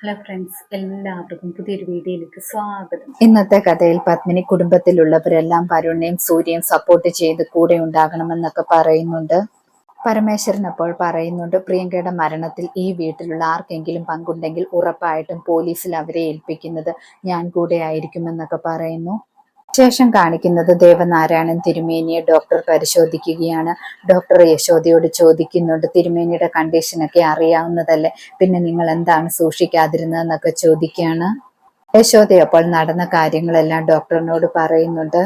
Hello friends എല്ലാവർക്കും പുതിയൊരു വീഡിയോയിലേക്ക് സ്വാഗതം. ഇന്നത്തെ കഥയിൽ പത്മിനി കുടുംബത്തിലുള്ളവരെല്ലാം വരുണിനെയും സൂര്യയും സപ്പോർട്ട് ചെയ്ത് കൂടെ ഉണ്ടാകണമെന്നൊക്കെ പറയുന്നുണ്ട്. പരമേശ്വരൻ അപ്പോൾ പറയുന്നുണ്ട് പ്രിയങ്കയുടെ മരണത്തിൽ ഈ വീട്ടിലുള്ള ആർക്കെങ്കിലും പങ്കുണ്ടെങ്കിൽ ഉറപ്പായിട്ടും പോലീസിൽ അവരെ ഏൽപ്പിക്കുന്നത് ഞാൻ കൂടെ ആയിരിക്കുമെന്നൊക്കെ പറയുന്നു. ശേഷം കാണിക്കുന്നത് ദേവനാരായണൻ തിരുമേനിയെ ഡോക്ടർ പരിശോധിക്കുകയാണ്. ഡോക്ടർ യശോദയോട് ചോദിക്കുന്നുണ്ട് തിരുമേനിയുടെ കണ്ടീഷനൊക്കെ അറിയാവുന്നതല്ലേ? പിന്നെ നിങ്ങൾ എന്താണ് സൂക്ഷിക്കാതിരുന്നതെന്നൊക്കെ ചോദിക്കുകയാണ്. യശോദ അപ്പോൾ നടന്ന കാര്യങ്ങളെല്ലാം ഡോക്ടറിനോട് പറയുന്നുണ്ട്.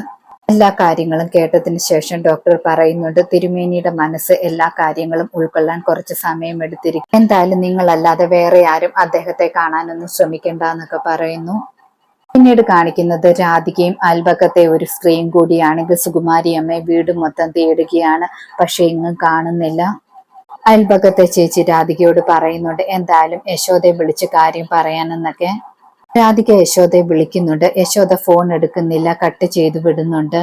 എല്ലാ കാര്യങ്ങളും കേട്ടതിന് ശേഷം ഡോക്ടർ പറയുന്നുണ്ട് തിരുമേനിയുടെ മനസ്സ് എല്ലാ കാര്യങ്ങളും ഉൾക്കൊള്ളാൻ കുറച്ച് സമയം എടുത്തിരിക്കും. എന്തായാലും നിങ്ങളല്ലാതെ വേറെ ആരും അദ്ദേഹത്തെ കാണാനൊന്നും ശ്രമിക്കണ്ട എന്നൊക്കെ പറയുന്നു. പിന്നീട് കാണിക്കുന്നത് രാധികയും അൽബക്കത്തെ ഒരു സ്ത്രീയും കൂടിയാണെങ്കിൽ സുകുമാരി അമ്മ വീട് മൊത്തം തേടുകയാണ്. പക്ഷെ ഇങ്ങും കാണുന്നില്ല. അൽബക്കത്തെ ചേച്ചി രാധികയോട് പറയുന്നുണ്ട് എന്തായാലും യശോദയെ വിളിച്ച് കാര്യം പറയാനെന്നൊക്കെ. രാധിക യശോദയെ വിളിക്കുന്നുണ്ട്. യശോദ ഫോൺ എടുക്കുന്നില്ല കട്ട് ചെയ്തു വിടുന്നുണ്ട്.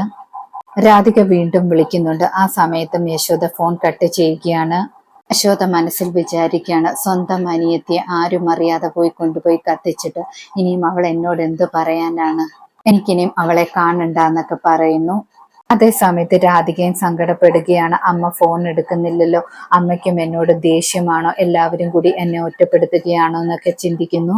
രാധിക വീണ്ടും വിളിക്കുന്നുണ്ട്. ആ സമയത്തും യശോദ ഫോൺ കട്ട് ചെയ്യുകയാണ്. യശോദ മനസ്സിൽ വിചാരിക്കുകയാണ്. സ്വന്തം അനിയത്തിയെ ആരും അറിയാതെ പോയി കൊണ്ടുപോയി കത്തിച്ചിട്ട് ഇനിയും അവൾ എന്നോട് എന്ത് പറയാനാണ്? എനിക്കിനിയും അവളെ കാണണ്ട എന്നൊക്കെ പറയുന്നു. അതേ സമയത്ത് രാധികയും സങ്കടപ്പെടുകയാണ്. അമ്മ ഫോൺ എടുക്കുന്നില്ലല്ലോ. അമ്മയ്ക്കും എന്നോട് ദേഷ്യമാണോ? എല്ലാവരും കൂടി എന്നെ ഒറ്റപ്പെടുത്തുകയാണോ എന്നൊക്കെ ചിന്തിക്കുന്നു.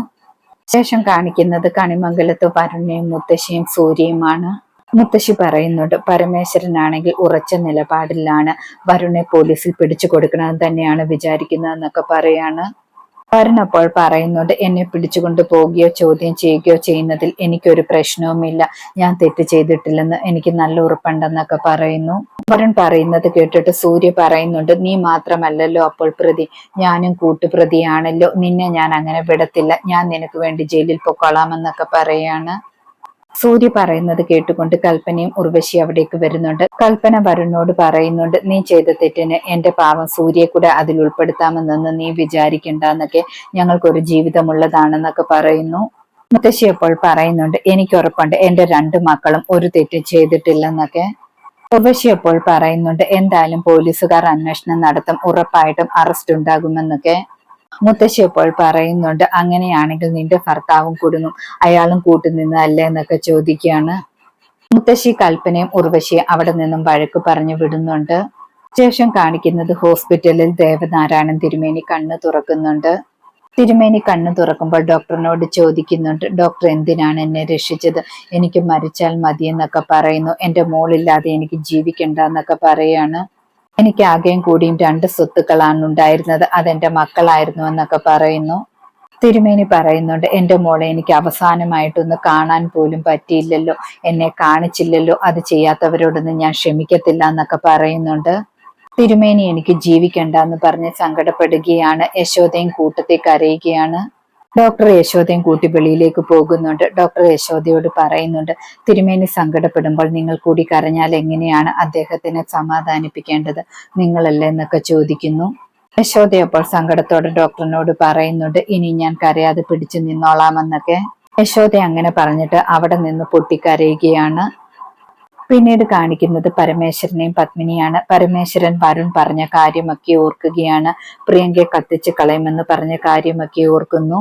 ശേഷം കാണിക്കുന്നത് കണിമംഗലത്ത് വരുണയും മുത്തശ്ശിയും സൂര്യയുമാണ്. മുത്തശ്ശി പറയുന്നുണ്ട് പരമേശ്വരനാണെങ്കിൽ ഉറച്ച നിലപാടിലാണ് വരുണെ പോലീസിൽ പിടിച്ചു കൊടുക്കണമെന്ന് തന്നെയാണ് വിചാരിക്കുന്നതെന്നൊക്കെ പറയാണ്. വരുൺ അപ്പോൾ പറയുന്നുണ്ട് എന്നെ പിടിച്ചുകൊണ്ട് പോവുകയോ ചോദ്യം ചെയ്യുകയോ ചെയ്യുന്നതിൽ എനിക്കൊരു പ്രശ്നവുമില്ല. ഞാൻ തെറ്റ് ചെയ്തിട്ടില്ലെന്ന് എനിക്ക് നല്ല ഉറപ്പുണ്ടെന്നൊക്കെ പറയുന്നു. വരുൺ പറയുന്നത് കേട്ടിട്ട് സൂര്യ പറയുന്നുണ്ട് നീ മാത്രമല്ലല്ലോ അപ്പോൾ പ്രതി ഞാനും കൂട്ടുപ്രതിയാണല്ലോ. നിന്നെ ഞാൻ അങ്ങനെ വിടത്തില്ല. ഞാൻ നിനക്ക് വേണ്ടി ജയിലിൽ പൊക്കോളാമെന്നൊക്കെ പറയാണ്. സൂര്യ പറയുന്നത് കേട്ടുകൊണ്ട് കൽപ്പനയും ഉർവശി അവിടേക്ക് വരുന്നുണ്ട്. കൽപ്പന വരുണോട് പറയുന്നുണ്ട് നീ ചെയ്ത തെറ്റിന് എന്റെ പാവം സൂര്യയെ കൂടെ അതിൽ ഉൾപ്പെടുത്താമെന്നൊന്നും നീ വിചാരിക്കണ്ട എന്നൊക്കെ ഞങ്ങൾക്കൊരു ജീവിതമുള്ളതാണെന്നൊക്കെ പറയുന്നു. മുത്തശ്ശി അപ്പോൾ പറയുന്നുണ്ട് എനിക്ക് ഉറപ്പുണ്ട് എന്റെ രണ്ട് മക്കളും ഒരു തെറ്റും ചെയ്തിട്ടില്ലെന്നൊക്കെ. ഉർവശി അപ്പോൾ പറയുന്നുണ്ട് എന്തായാലും പോലീസുകാർ അന്വേഷണം നടത്തും ഉറപ്പായിട്ടും അറസ്റ്റ് ഉണ്ടാകുമെന്നൊക്കെ. മുത്തശ്ശി അപ്പോൾ പറയുന്നുണ്ട് അങ്ങനെയാണെങ്കിൽ നിന്റെ ഭർത്താവും കുടുങ്ങും അയാളും കൂട്ടുനിന്നല്ലേ എന്നൊക്കെ ചോദിക്കുകയാണ്. മുത്തശ്ശി കൽപ്പനയും ഉർവശിയും അവിടെ നിന്നും വഴക്ക് പറഞ്ഞു വിടുന്നുണ്ട്. ശേഷം കാണിക്കുന്നത് ഹോസ്പിറ്റലിൽ ദേവനാരായണൻ തിരുമേനി കണ്ണ് തുറക്കുന്നുണ്ട്. തിരുമേനി കണ്ണു തുറക്കുമ്പോൾ ഡോക്ടറിനോട് ചോദിക്കുന്നുണ്ട് ഡോക്ടർ എന്തിനാണ് എന്നെ രക്ഷിച്ചത്? എനിക്ക് മരിച്ചാൽ മതിയെന്നൊക്കെ പറയുന്നു. എന്റെ മോളില്ലാതെ എനിക്ക് ജീവിക്കണ്ട എന്നൊക്കെ പറയാണ്. എനിക്ക് ആകെയും കൂടിയും രണ്ട് സ്വത്തുക്കളാണ് ഉണ്ടായിരുന്നത്. അതെന്റെ മക്കളായിരുന്നു എന്നൊക്കെ പറയുന്നു. തിരുമേനി പറയുന്നുണ്ട് എന്റെ മോളെ എനിക്ക് അവസാനമായിട്ടൊന്ന് കാണാൻ പോലും പറ്റിയില്ലല്ലോ. എന്നെ കാണിച്ചില്ലല്ലോ. അത് ചെയ്യാത്തവരോടൊന്നും ഞാൻ ക്ഷമിക്കത്തില്ല എന്നൊക്കെ പറയുന്നുണ്ട്. തിരുമേനി എനിക്ക് ജീവിക്കണ്ട എന്ന് പറഞ്ഞ് സങ്കടപ്പെടുകയാണ്. യശോദയും കൂട്ടത്തെ കരയുകയാണ്. ഡോക്ടർ യശോദയും കൂട്ടി വെളിയിലേക്ക് പോകുന്നുണ്ട്. ഡോക്ടർ യശോദയോട് പറയുന്നുണ്ട് തിരുമേനി സങ്കടപ്പെടുമ്പോൾ നിങ്ങൾ കൂടി കരഞ്ഞാൽ എങ്ങനെയാണ് അദ്ദേഹത്തിനെ സമാധാനിപ്പിക്കേണ്ടത്? നിങ്ങളല്ലേ എന്നൊക്കെ ചോദിക്കുന്നു. യശോദ അപ്പോൾ സങ്കടത്തോടെ ഡോക്ടറിനോട് പറയുന്നുണ്ട് ഇനി ഞാൻ കരയാതെ പിടിച്ചു നിന്നോളാമെന്നൊക്കെ. യശോദ അങ്ങനെ പറഞ്ഞിട്ട് അവിടെ നിന്ന് പൊട്ടിക്കരയുകയാണ്. പിന്നീട് കാണിക്കുന്നത് പരമേശ്വരനെയും പത്മിനിയാണ്. പരമേശ്വരൻ വരുൺ പറഞ്ഞ കാര്യമൊക്കെ ഓർക്കുകയാണ്. പ്രിയങ്കയെ കത്തിച്ച് കളയുമെന്ന് പറഞ്ഞ കാര്യമൊക്കെ ഓർക്കുന്നു.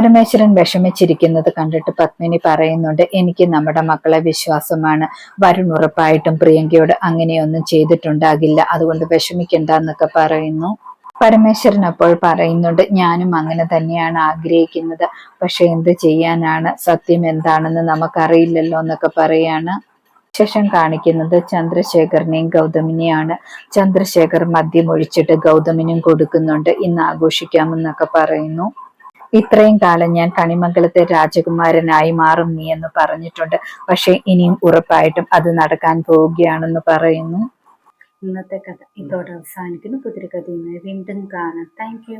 പരമേശ്വരൻ വിഷമിച്ചിരിക്കുന്നത് കണ്ടിട്ട് പത്മിനി പറയുന്നുണ്ട് എനിക്ക് നമ്മുടെ മക്കളെ വിശ്വാസമാണ്. വരുൺ ഉറപ്പായിട്ടും പ്രിയങ്കയോട് അങ്ങനെയൊന്നും ചെയ്തിട്ടുണ്ടാകില്ല. അതുകൊണ്ട് വിഷമിക്കണ്ട എന്നൊക്കെ പറയുന്നു. പരമേശ്വരൻ അപ്പോൾ പറയുന്നുണ്ട് ഞാനും അങ്ങനെ തന്നെയാണ് ആഗ്രഹിക്കുന്നത്. പക്ഷെ എന്ത് ചെയ്യാനാണ്? സത്യം എന്താണെന്ന് നമുക്കറിയില്ലല്ലോ എന്നൊക്കെ പറയാണ്. ശേഷം കാണിക്കുന്നത് ചന്ദ്രശേഖരനെയും ഗൗതമിനെയാണ്. ചന്ദ്രശേഖർ മദ്യം ഒഴിച്ചിട്ട് ഗൗതമിനും കൊടുക്കുന്നുണ്ട് ഇന്ന് ആഘോഷിക്കാമെന്നൊക്കെ പറയുന്നു. ഇത്രയും കാലം ഞാൻ കണിമംഗലത്തെ രാജകുമാരനായി മാറും നീ എന്ന് പറഞ്ഞിട്ടുണ്ട്. പക്ഷെ ഇനിയും ഉറപ്പായിട്ടും അത് നടക്കാൻ പോവുകയാണെന്ന് പറയുന്നു. ഇന്നത്തെ കഥ ഇതോടെ അവസാനിക്കുന്നു. പുതിരി കഥയുമായി വീണ്ടും കാണാം. താങ്ക്